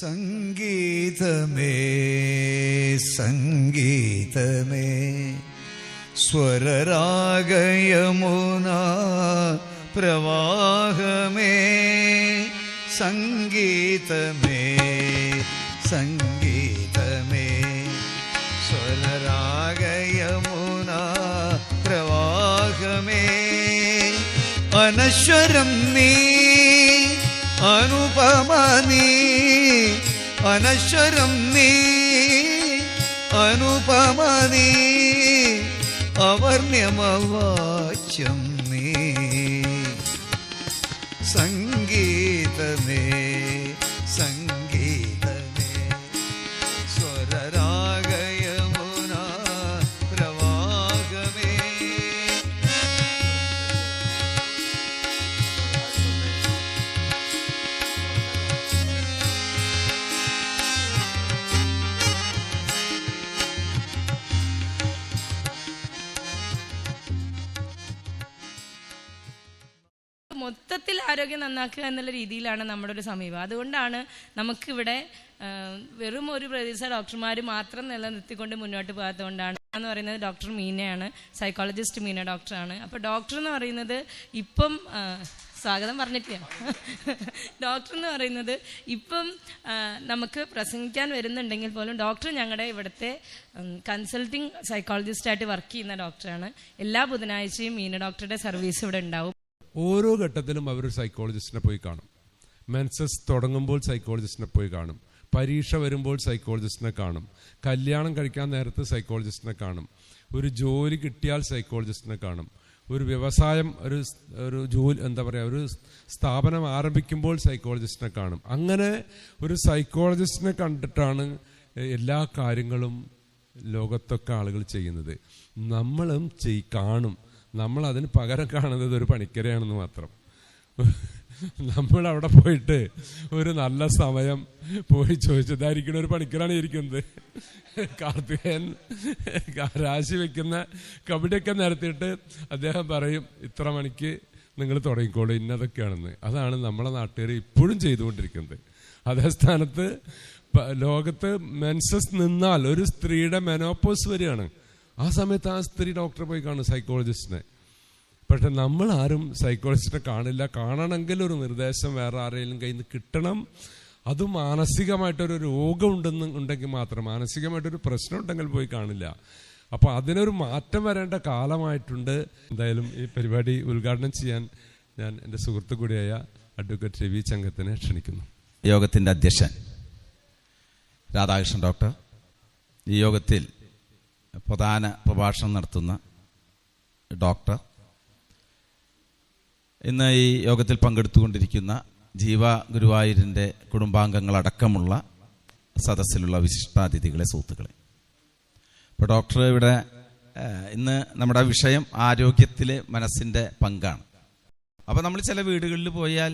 सङ्गीतमे सङ्गीतमे स्वररागयमुना प्रवाहमे सङ्गीतमे सङ्गीतमे स्वररागयमुना प्रवाहमे अनश्वरं नी അനുപമ നീ അനശ്വരം നീ. അനുപമ നീ അവർണ്യമവാച്യം മൊത്തത്തിൽ ആരോഗ്യം നന്നാക്കുക എന്നുള്ള രീതിയിലാണ് നമ്മുടെ ഒരു സമീപം. അതുകൊണ്ടാണ് നമുക്കിവിടെ വെറും ഒരു പ്രതിസ ഡോക്ടർമാർ മാത്രം നിലനിർത്തിക്കൊണ്ട് മുന്നോട്ട് പോകാത്തതുകൊണ്ടാണ് എന്ന് പറയുന്നത് ഡോക്ടർ മീനയാണ് സൈക്കോളജിസ്റ്റ് മീന ഡോക്ടറാണ്. അപ്പോൾ ഡോക്ടർ എന്ന് പറയുന്നത് ഇപ്പം സ്വാഗതം പറഞ്ഞിട്ടില്ല. ഡോക്ടർ എന്ന് പറയുന്നത് ഇപ്പം നമുക്ക് പ്രസംഗിക്കാൻ വരുന്നുണ്ടെങ്കിൽ പോലും ഡോക്ടർ ഞങ്ങളുടെ ഇവിടുത്തെ കൺസൾട്ടിങ് സൈക്കോളജിസ്റ്റായിട്ട് വർക്ക് ചെയ്യുന്ന ഡോക്ടറാണ്. എല്ലാ ബുധനാഴ്ചയും മീന ഡോക്ടറുടെ സർവീസ് ഇവിടെ ഉണ്ടാവും. ഓരോ ഘട്ടത്തിലും അവർ സൈക്കോളജിസ്റ്റിനെ പോയി കാണും. മെൻസസ് തുടങ്ങുമ്പോൾ സൈക്കോളജിസ്റ്റിനെ പോയി കാണും. പരീക്ഷ വരുമ്പോൾ സൈക്കോളജിസ്റ്റിനെ കാണും. കല്യാണം കഴിക്കാൻ നേരത്ത് സൈക്കോളജിസ്റ്റിനെ കാണും. ഒരു ജോലി കിട്ടിയാൽ സൈക്കോളജിസ്റ്റിനെ കാണും. ഒരു വ്യവസായം ഒരു ഒരു ജോലി എന്താ പറയുക ഒരു സ്ഥാപനം ആരംഭിക്കുമ്പോൾ സൈക്കോളജിസ്റ്റിനെ കാണും. അങ്ങനെ ഒരു സൈക്കോളജിസ്റ്റിനെ കണ്ടിട്ടാണ് എല്ലാ കാര്യങ്ങളും ലോകത്തൊക്കെ ആളുകൾ ചെയ്യുന്നത്. നമ്മളും ചെയ് കാണും. നമ്മൾ അതിന് പകരം കാണുന്നത് ഒരു പണിക്കരെയാണെന്ന് മാത്രം. നമ്മൾ അവിടെ പോയിട്ട് ഒരു നല്ല സമയം പോയി ചോദിച്ചതായിരിക്കണ ഒരു പണിക്കരാണ് ഇരിക്കുന്നത്. കാർത്തികേയൻ രാശി വെക്കുന്ന കബഡിയൊക്കെ നിരത്തിയിട്ട് അദ്ദേഹം പറയും ഇത്ര മണിക്ക് നിങ്ങൾ തുടങ്ങിക്കോളൂ ഇന്നതൊക്കെയാണെന്ന്. അതാണ് നമ്മളെ നാട്ടുകാർ ഇപ്പോഴും ചെയ്തുകൊണ്ടിരിക്കുന്നത്. അതേ സ്ഥാനത്ത് ലോകത്ത് മെൻസസ് നിന്നാൽ ഒരു സ്ത്രീയുടെ മെനോപ്പോസ് വരികയാണ് ആ സമയത്ത് ആ സ്ത്രീ ഡോക്ടറെ പോയി കാണും സൈക്കോളജിസ്റ്റിനെ പക്ഷെ നമ്മൾ ആരും സൈക്കോളജിസ്റ്റിനെ കാണില്ല. കാണണമെങ്കിൽ ഒരു നിർദ്ദേശം വേറെ ആരെങ്കിലും കയ്യിൽ നിന്ന് കിട്ടണം. അത് മാനസികമായിട്ടൊരു രോഗം ഉണ്ടെന്ന് ഉണ്ടെങ്കിൽ മാത്രം മാനസികമായിട്ടൊരു പ്രശ്നം ഉണ്ടെങ്കിൽ പോയി കാണില്ല. അപ്പോൾ അതിനൊരു മാറ്റം വരേണ്ട കാലമായിട്ടുണ്ട്. എന്തായാലും ഈ പരിപാടി ഉദ്ഘാടനം ചെയ്യാൻ ഞാൻ എന്റെ സുഹൃത്തു കൂടിയായ അഡ്വക്കേറ്റ് രവി ചങ്കത്തിനെ ക്ഷണിക്കുന്നു. യോഗത്തിന്റെ അധ്യക്ഷൻ രാധാകൃഷ്ണൻ ഡോക്ടർ. ഈ യോഗത്തിൽ പ്രധാന പ്രഭാഷണം നടത്തുന്ന ഡോക്ടർ. ഇന്ന് ഈ യോഗത്തിൽ പങ്കെടുത്തുകൊണ്ടിരിക്കുന്ന ജീവ ഗുരുവായൂരിന്റെ കുടുംബാംഗങ്ങളടക്കമുള്ള സദസ്സിലുള്ള വിശിഷ്ടാതിഥികളെ സുഹൃത്തുക്കളെ. ഇപ്പോൾ ഡോക്ടർ ഇവിടെ ഇന്ന് നമ്മുടെ വിഷയം ആരോഗ്യത്തിലെ മനസ്സിന്റെ പങ്കാണ്. അപ്പോൾ നമ്മൾ ചില വീടുകളിൽ പോയാൽ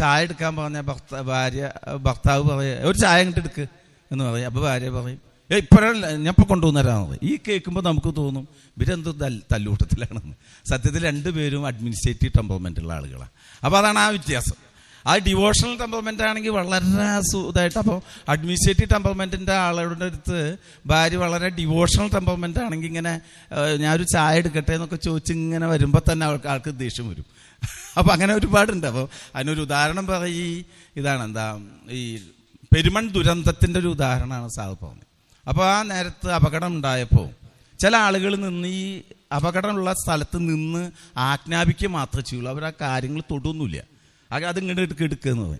ചായ എടുക്കാൻ പറഞ്ഞ ഭർത്ത ഭാര്യ ഭർത്താവ് പറയുക ഒരു ചായ എടുക്ക് എന്ന് പറയും. അപ്പോൾ ഭാര്യ പറയും ഇപ്പോഴല്ല ഞാൻ ഇപ്പൊ കൊണ്ടുവന്നരാന്ന് പറയും ഈ കേൾക്കുമ്പോൾ നമുക്ക് തോന്നും ഇവരെന്തോ തല്ലൂട്ടത്തിലാണെന്ന്. സത്യത്തിൽ രണ്ടുപേരും അഡ്മിനിസ്ട്രേറ്റീവ് ടെമ്പർമെന്റ് ഉള്ള ആളുകളാണ് അപ്പോൾ അതാണ് ആ വ്യത്യാസം. ആ ഡിവോഷണൽ ടെമ്പർമെന്റ് ആണെങ്കിൽ വളരെ സുഖമായിട്ട് അപ്പോൾ അഡ്മിനിസ്ട്രേറ്റീവ് ടെമ്പർമെന്റിന്റെ ആളുടെ അടുത്ത് ഭാര്യ വളരെ ഡിവോഷണൽ ടെമ്പർമെന്റ് ആണെങ്കിൽ ഇങ്ങനെ ഞാനൊരു ചായ എടുക്കട്ടെ എന്നൊക്കെ ചോദിച്ച് ഇങ്ങനെ വരുമ്പോൾ തന്നെ ആൾക്ക് ആൾക്ക് ദേഷ്യം വരും. അപ്പോൾ അങ്ങനെ ഒരുപാടുണ്ട്. അപ്പോൾ അതിനൊരു ഉദാഹരണം പറയും ഇതാണ് എന്താ ഈ പെരുമൺ ദുരന്തത്തിന്റെ ഒരു ഉദാഹരണമാണ് സാറ് പറഞ്ഞത് അപ്പോൾ ആ നേരത്ത് അപകടം ഉണ്ടായപ്പോൾ ചില ആളുകൾ നിന്ന് ഈ അപകടമുള്ള സ്ഥലത്ത് നിന്ന് ആജ്ഞാപിക്കുക മാത്രമേ ചെയ്യുള്ളൂ. അവർ ആ കാര്യങ്ങൾ തൊടുന്നില്ല അത് അതിങ്ങോട്ട് എടുക്കുക എടുക്കുന്നത്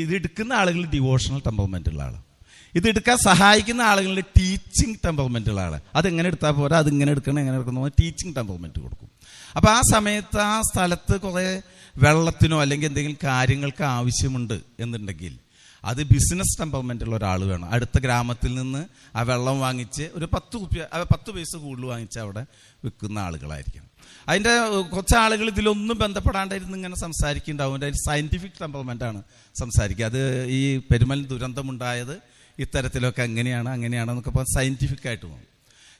ഇത് എടുക്കുന്ന ആളുകൾ ഡിവോഷണൽ ടെമ്പർമെന്റ് ഉള്ള ആളാണ് ഇത് എടുക്കാൻ സഹായിക്കുന്ന ആളുകളുടെ ടീച്ചിങ് ടെമ്പർമെന്റ് ഉള്ള ആൾ. അതെങ്ങനെ എടുത്താൽ പോരാ? അതിങ്ങനെ എടുക്കണം എങ്ങനെ എടുക്കണം ടീച്ചിങ് ടെമ്പർമെന്റ് കൊടുക്കും. അപ്പോൾ ആ സമയത്ത് ആ സ്ഥലത്ത് കുറേ വെള്ളത്തിനോ അല്ലെങ്കിൽ എന്തെങ്കിലും കാര്യങ്ങൾക്ക് ആവശ്യമുണ്ട് എന്നുണ്ടെങ്കിൽ അത് ബിസിനസ് ടെമ്പർമെന്റ് ഉള്ള ഒരാൾ വേണം. അടുത്ത ഗ്രാമത്തിൽ നിന്ന് ആ വെള്ളം വാങ്ങിച്ച് ഒരു പത്ത് കുപ്പി പത്ത് പൈസ കൂടുതൽ വാങ്ങിച്ച് അവിടെ വിൽക്കുന്ന ആളുകളായിരിക്കും അതിന്റെ കുറച്ച് ആളുകൾ ഇതിലൊന്നും ബന്ധപ്പെടാണ്ടായിരുന്നു ഇങ്ങനെ സംസാരിക്കുന്നുണ്ടാവും. അതിന്റെ സയന്റിഫിക് ടെമ്പർമെന്റാണ് സംസാരിക്കുക. അത് ഈ പെരുമൽ ദുരന്തമുണ്ടായത് ഇത്തരത്തിലൊക്കെ അങ്ങനെയാണ് എന്നൊക്കെ പറഞ്ഞ് സയന്റിഫിക് ആയിട്ട് പോകും.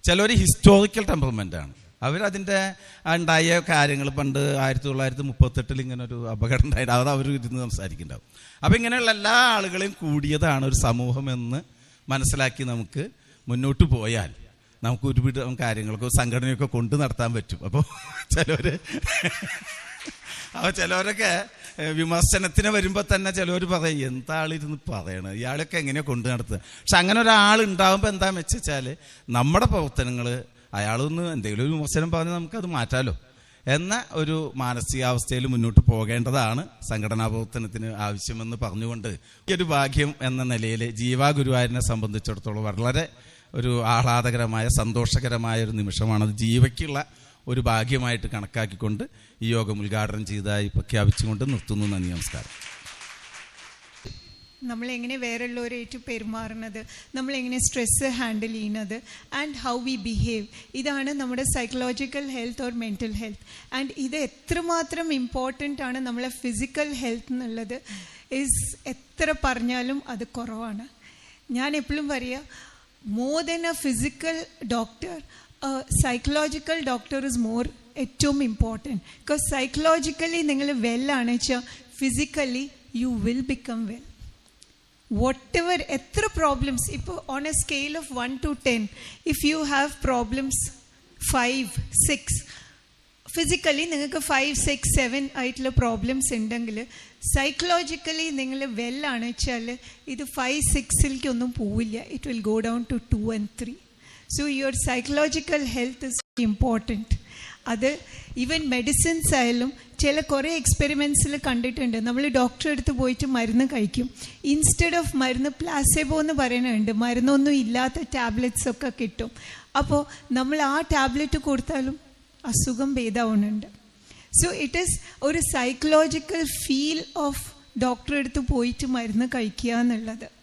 ചിലർ ഹിസ്റ്റോറിക്കൽ ടെമ്പർമെന്റാണ് അവരതിന്റെ ഉണ്ടായ കാര്യങ്ങൾ പണ്ട് ആയിരത്തി തൊള്ളായിരത്തി മുപ്പത്തെട്ടിൽ ഇങ്ങനെ ഒരു അപകടം ഉണ്ടായിട്ട് അത് അവർ ഇരുന്ന് സംസാരിക്കുന്നുണ്ടാവും. അപ്പം ഇങ്ങനെയുള്ള എല്ലാ ആളുകളെയും കൂടിയതാണ് ഒരു സമൂഹം എന്ന് മനസ്സിലാക്കി നമുക്ക് മുന്നോട്ട് പോയാൽ നമുക്ക് ഒരുപാട് കാര്യങ്ങളൊക്കെ സംഘടനയൊക്കെ കൊണ്ടു നടത്താൻ പറ്റും. അപ്പോൾ ചിലർ അപ്പോൾ ചിലവരൊക്കെ വിമർശനത്തിന് വരുമ്പോൾ തന്നെ ചിലവർ പറയും എന്താ എന്താളിരുന്ന് പറയണത് ഇയാളൊക്കെ എങ്ങനെയാണ് കൊണ്ടു നടത്തുക പക്ഷെ അങ്ങനെ ഒരാൾ ഉണ്ടാകുമ്പോൾ എന്താണെന്ന് വെച്ചാൽ നമ്മുടെ പ്രവർത്തനങ്ങൾ അയാളൊന്ന് എന്തെങ്കിലും ഒരു വിമർശനം പറഞ്ഞ് നമുക്കത് മാറ്റാലോ. എന്ന ഒരു മാനസികാവസ്ഥയിൽ മുന്നോട്ട് പോകേണ്ടതാണ് സംഘടനാ പ്രവർത്തനത്തിന് ആവശ്യമെന്ന് പറഞ്ഞുകൊണ്ട് ഈ ഒരു ഭാഗ്യം എന്ന നിലയിൽ ജീവാ ഗുരുവായൂരിനെ സംബന്ധിച്ചിടത്തോളം വളരെ ഒരു ആഹ്ലാദകരമായ സന്തോഷകരമായ ഒരു നിമിഷമാണ്. അത് ജീവയ്ക്കുള്ള ഒരു ഭാഗ്യമായിട്ട് കണക്കാക്കിക്കൊണ്ട് ഈ യോഗം ഉദ്ഘാടനം ചെയ്തതായി പ്രഖ്യാപിച്ചുകൊണ്ട് നിർത്തുന്നു. നന്ദി നമസ്കാരം. നമ്മളെങ്ങനെ വേറുള്ളവരായിട്ട് പെരുമാറുന്നത് നമ്മളെങ്ങനെ സ്ട്രെസ് ഹാൻഡിൽ ചെയ്യുന്നത് ആൻഡ് ഹൗ വി ബിഹേവ് ഇതാണ് നമ്മുടെ psychological health or mental health and ഇത് എത്രമാത്രം ഇമ്പോർട്ടന്റ് ആണ് നമ്മളെ ഫിസിക്കൽ ഹെൽത്ത് എന്നുള്ളത് ഇസ് എത്ര പറഞ്ഞാലും അത് കുറവാണ്. ഞാൻ എപ്പോഴും പറയുക more than a physical doctor psychological doctor is more ഏറ്റവും ഇമ്പോർട്ടന്റ് ബിക്കോസ് സൈക്കോളജിക്കലി നിങ്ങൾ വെല്ലാണ് വെച്ചാൽ physically you will become well whatever എത്ര പ്രോബ്ലംസ് ഇപ്പോൾ on a scale of one to ten if you have problems five six physically നിങ്ങൾക്ക് five six seven ആയിട്ടുള്ള problems ഉണ്ടെങ്കിൽ psychologically നിങ്ങൾ വെല്ലാണ് വെച്ചാൽ ഇത് ഫൈവ് സിക്സിലേക്കൊന്നും പോവില്ല it will go down to two and three so your psychological health is important അത് ഈവൻ മെഡിസിൻസ് ആയാലും ചില കുറേ എക്സ്പെരിമെന്റ്സിൽ കണ്ടിട്ടുണ്ട്. നമ്മൾ ഡോക്ടറെ അടുത്ത് പോയിട്ട് മരുന്ന് കഴിക്കും. ഇൻസ്റ്റെഡ് ഓഫ് മരുന്ന് പ്ലാസെബോ എന്ന് പറയുന്നുണ്ട്. മരുന്നൊന്നും ഇല്ലാത്ത ടാബ്ലറ്റ്സ് ഒക്കെ കിട്ടും. അപ്പോൾ നമ്മൾ ആ ടാബ്ലറ്റ് കൊടുത്താലും അസുഖം ഭേദമാവുന്നുണ്ട്. സോ ഇറ്റ് ഈസ് ഒരു സൈക്കോളജിക്കൽ ഫീൽ ഓഫ് ഡോക്ടറെ അടുത്ത് പോയിട്ട് മരുന്ന് കഴിക്കുക എന്നുള്ളത്.